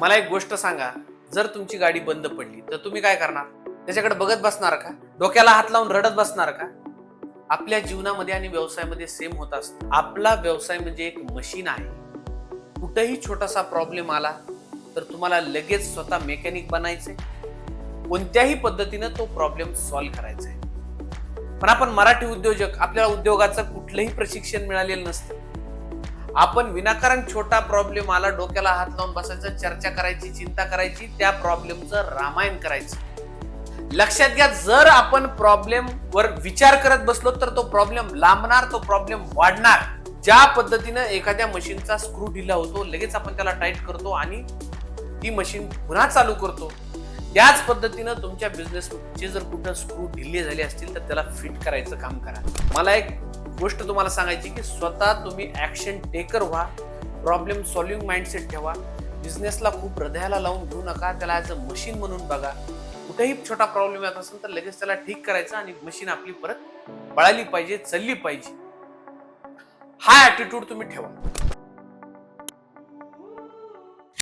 मला एक गोष्ट सांगा. जर तुमची गाडी बंद पडली तर तुम्ही काय करणार? त्याच्याकडे बघत बसणार का? डोक्याला हात लावून रडत बसणार का? आपल्या जीवनामध्ये आणि व्यवसायामध्ये सेम होत असतं. आपला व्यवसाय म्हणजे एक मशीन आहे. कुठेही छोटासा प्रॉब्लेम आला तर तुम्हाला लगेच स्वतः मेकॅनिक बनायचे कोणत्याही पद्धतीनं तो प्रॉब्लेम सॉल्व्ह करायचा आहे पण आपण मराठी उद्योजक आपल्याला उद्योगाचं कुठलंही प्रशिक्षण मिळालेलं नसतं. आपण विनाकारण छोटा प्रॉब्लेम आला डोक्याला हात लावून बसायचं चर्चा करायची चिंता करायची त्या प्रॉब्लेमचं रामायण करायचं. लक्षात घ्या जर आपण प्रॉब्लेम वर विचार करत बसलो तर तो प्रॉब्लेम लांबणार तो प्रॉब्लेम वाढणार. ज्या पद्धतीनं एखाद्या मशीनचा स्क्रू ढिला होतो लगेच आपण त्याला टाईट करतो आणि ती मशीन पुन्हा चालू करतो. त्याच पद्धतीनं तुमच्या बिझनेसचे जर कुठं स्क्रू ढिल्ले झाले असतील तर त्याला फिट करायचं काम करा. मला एक गोष्ट तुम्हाला सांगायची की स्वतः तुम्ही ॲक्शन टेकर व्हा प्रॉब्लेम सॉल्विंग माइंडसेट ठेवा बिझनेसला खूप हृदयाला लावून घेऊ नका त्याला ॲज अ मशीन म्हणून बघा. कुठेही छोटा प्रॉब्लेम येत असेल तर लगेच त्याला ठीक करायचं आणि मशीन आपली परत पळाली पाहिजे चालली पाहिजे. हा ॲटिट्यूड तुम्ही ठेवा.